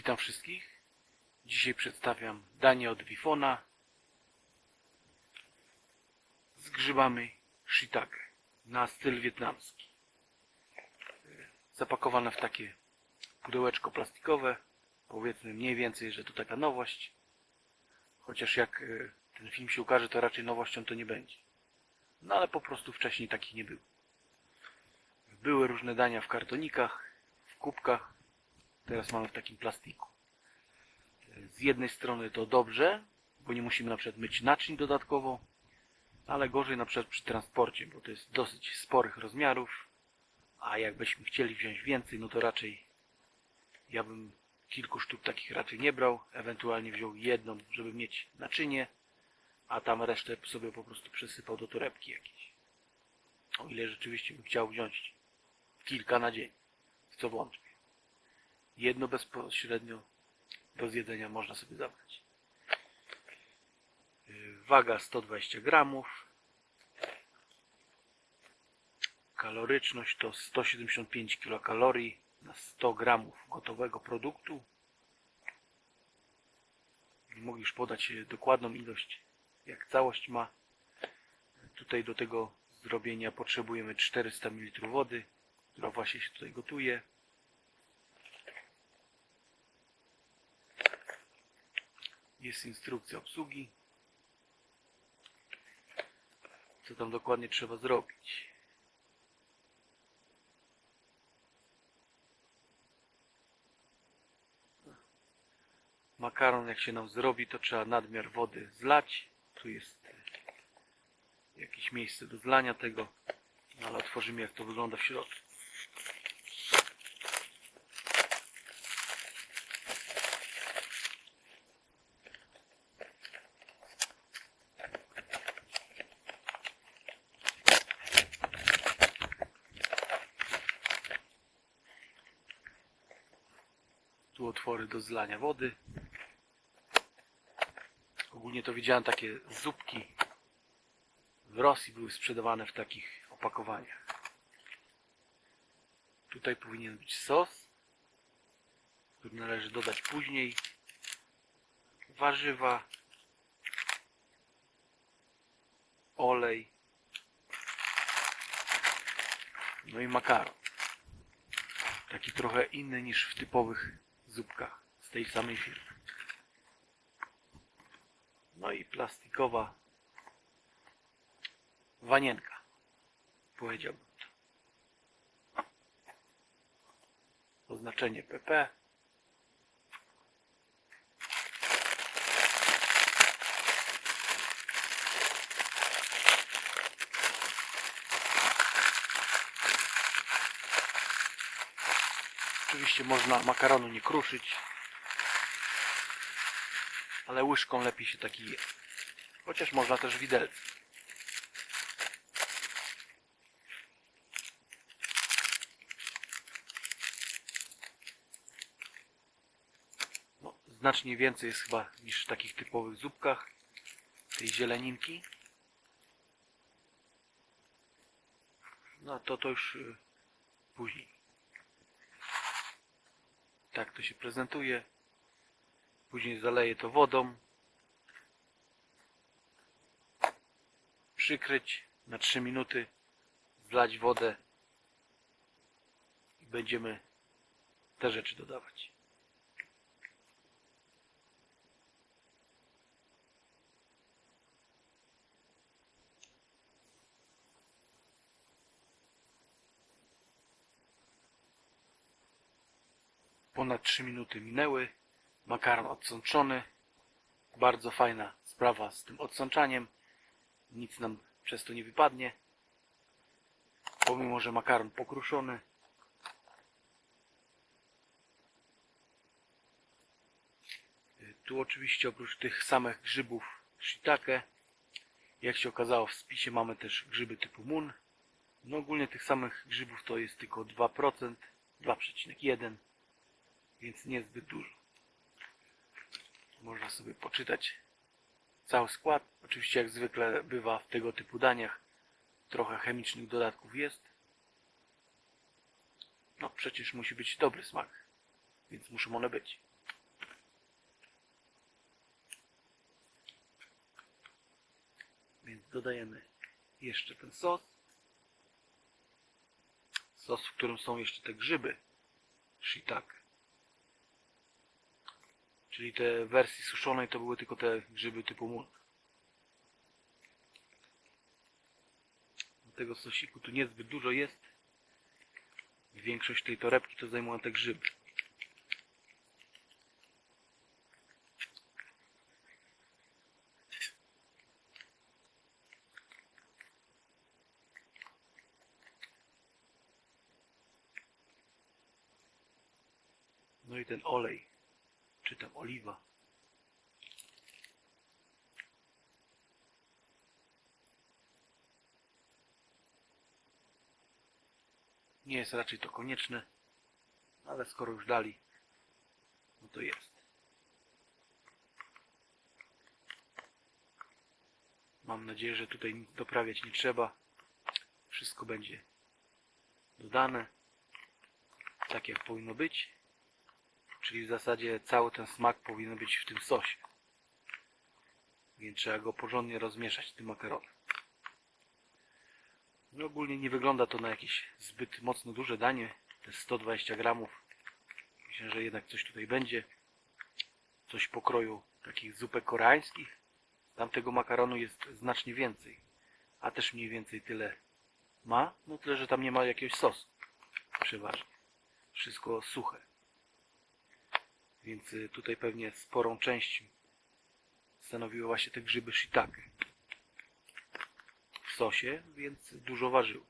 Witam wszystkich. Dzisiaj przedstawiam danie od Wifona z grzybami shiitake na styl wietnamski. Zapakowane w takie pudełeczko plastikowe. Powiedzmy mniej więcej, że to taka nowość. Chociaż jak e, ten film się ukaże, to raczej nowością to nie będzie. No ale po prostu wcześniej takich nie było. Były różne dania w kartonikach, w kubkach. Teraz mamy w takim plastiku. Z jednej strony to dobrze, bo nie musimy na przykład myć naczyń dodatkowo, ale gorzej na przykład przy transporcie, bo to jest dosyć sporych rozmiarów, a jakbyśmy chcieli wziąć więcej, no to raczej ja bym kilku sztuk takich raczej nie brał, ewentualnie wziął jedną, żeby mieć naczynie, a tam resztę sobie po prostu przesypał do torebki jakiejś. O ile rzeczywiście bym chciał wziąć kilka na dzień, w co wątpię. Jedno bezpośrednio do zjedzenia można sobie zabrać. Waga 120 gramów. Kaloryczność to 175 kilokalorii na 100 gramów gotowego produktu. Nie mogę już podać dokładną ilość, jak całość ma. Tutaj do tego zrobienia potrzebujemy 400 ml wody, która właśnie się tutaj gotuje. Jest instrukcja obsługi. Co tam dokładnie trzeba zrobić. Makaron jak się nam zrobi, to trzeba nadmiar wody zlać. Tu jest jakieś miejsce do zlania tego. No, ale otworzymy jak to wygląda w środku. Otwory do zlania wody. Ogólnie to widziałem takie zupki w Rosji były sprzedawane w takich opakowaniach. Tutaj powinien być sos, który należy dodać później. Warzywa, olej, no i makaron. Taki trochę inny niż w typowych zupkach z tej samej firmy. No i plastikowa wanienka. Powiedziałbym. Oznaczenie PP. Oczywiście można makaronu nie kruszyć, ale łyżką lepiej się taki je. Chociaż można też widelcem. No, znacznie więcej jest chyba niż w takich typowych zupkach tej zieleninki. No to to już y, później. Tak to się prezentuje. Później zaleję to wodą. Przykryć na 3 minuty. Zlać wodę. I będziemy te rzeczy dodawać. Ponad 3 minuty minęły. Makaron odsączony. Bardzo fajna sprawa z tym odsączaniem. Nic nam przez to nie wypadnie. Pomimo, że makaron pokruszony. Tu oczywiście oprócz tych samych grzybów shiitake, jak się okazało w spisie mamy też grzyby typu mun. No ogólnie tych samych grzybów to jest tylko 2%, 2,1%, więc niezbyt dużo. Można sobie poczytać cały skład. Oczywiście jak zwykle bywa w tego typu daniach trochę chemicznych dodatków jest. No przecież musi być dobry smak, więc muszą one być. Więc dodajemy jeszcze ten sos. Sos, w którym są jeszcze te grzyby. Shiitake. Czyli te wersji suszonej to były tylko te grzyby typu mul. Tego sosiku tu niezbyt dużo jest. Większość tej torebki to zajmują te grzyby. No i ten olej, czy tam oliwa. Nie jest raczej to konieczne, ale skoro już dali, no to jest. Mam nadzieję, że tutaj nic doprawiać nie trzeba. Wszystko będzie dodane tak jak powinno być. Czyli w zasadzie cały ten smak powinien być w tym sosie. Więc trzeba go porządnie rozmieszać tym makaronem. No ogólnie nie wygląda to na jakieś zbyt mocno duże danie. Jest 120 gramów. Myślę, że jednak coś tutaj będzie. Coś pokroju takich zupek koreańskich. Tamtego makaronu jest znacznie więcej. A też mniej więcej tyle ma. No tyle, że tam nie ma jakiegoś sosu. Przeważnie. Wszystko suche. Więc y, tutaj pewnie sporą część stanowiły właśnie te grzyby shiitake w sosie, więc dużo ważył.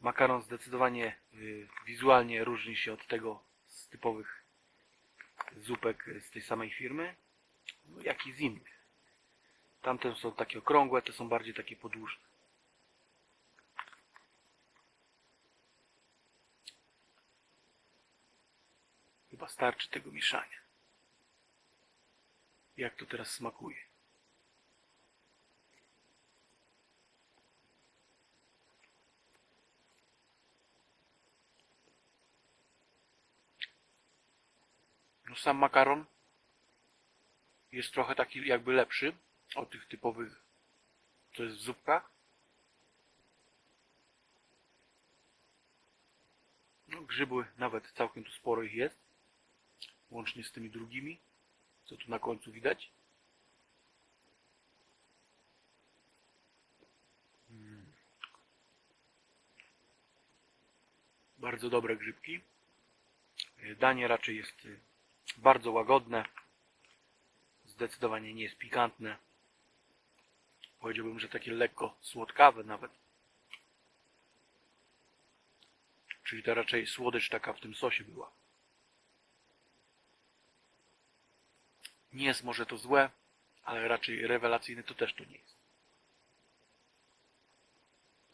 Makaron zdecydowanie y, wizualnie różni się od tego z typowych zupek z tej samej firmy, no, jak i z innych. Tamte są takie okrągłe, te są bardziej takie podłużne. Chyba starczy tego mieszania. Jak to teraz smakuje? No sam makaron jest trochę taki jakby lepszy od tych typowych, co jest w zupkach. No, grzyby nawet całkiem tu sporo ich jest. Łącznie z tymi drugimi, co tu na końcu widać. Mm. Bardzo dobre grzybki. Danie raczej jest y, bardzo łagodne. Zdecydowanie nie jest pikantne. Powiedziałbym, że takie lekko słodkawe nawet. Czyli to raczej słodycz taka w tym sosie była. Nie jest może to złe, ale raczej rewelacyjne to też to nie jest.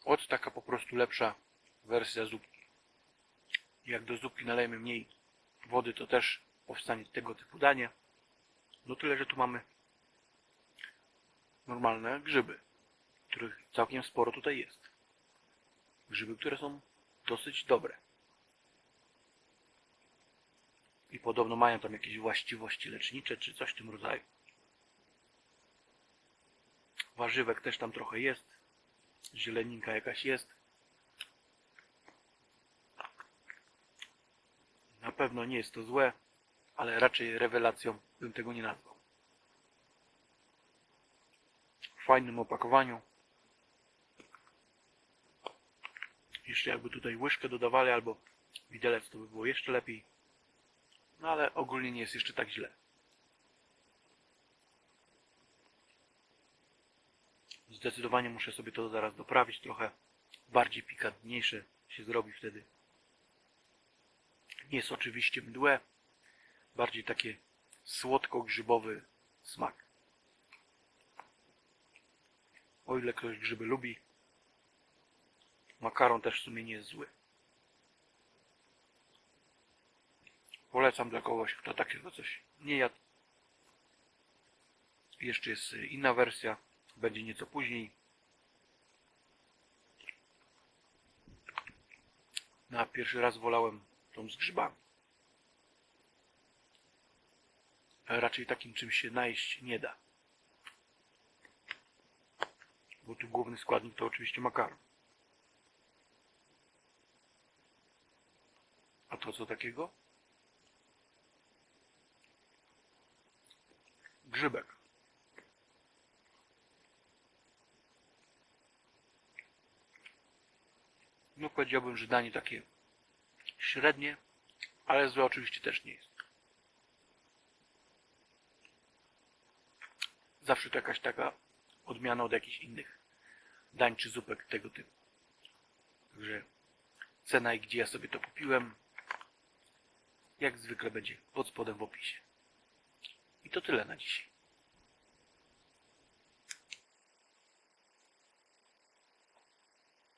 Od taka po prostu lepsza wersja zupki. Jak do zupki nalejemy mniej wody, to też powstanie tego typu danie. No tyle, że tu mamy normalne grzyby, których całkiem sporo tutaj jest. Grzyby, które są dosyć dobre. I podobno mają tam jakieś właściwości lecznicze, czy coś w tym rodzaju. Warzywek też tam trochę jest. Zieleninka jakaś jest. Na pewno nie jest to złe, ale raczej rewelacją bym tego nie nazwał. W fajnym opakowaniu. Jeszcze jakby tutaj łyżkę dodawali albo widelec, to by było jeszcze lepiej. No ale ogólnie nie jest jeszcze tak źle. Zdecydowanie muszę sobie to zaraz doprawić trochę. Bardziej pikantniejsze się zrobi wtedy. Nie jest oczywiście mdłe. Bardziej takie słodko-grzybowy smak. O ile ktoś grzyby lubi, makaron też w sumie nie jest zły. Polecam dla kogoś, kto takiego coś nie jadł. Jeszcze jest inna wersja, będzie nieco później. Na pierwszy raz wolałem tą z grzybami. Raczej takim czymś się najeść nie da. Bo tu główny składnik to oczywiście makaron. A to co takiego? Grzybek. No powiedziałbym, że danie takie średnie, ale złe oczywiście też nie jest. Zawsze to jakaś taka odmiana od jakichś innych dań czy zupek tego typu. Także cena i gdzie ja sobie to kupiłem, jak zwykle będzie pod spodem w opisie. I to tyle na dzisiaj.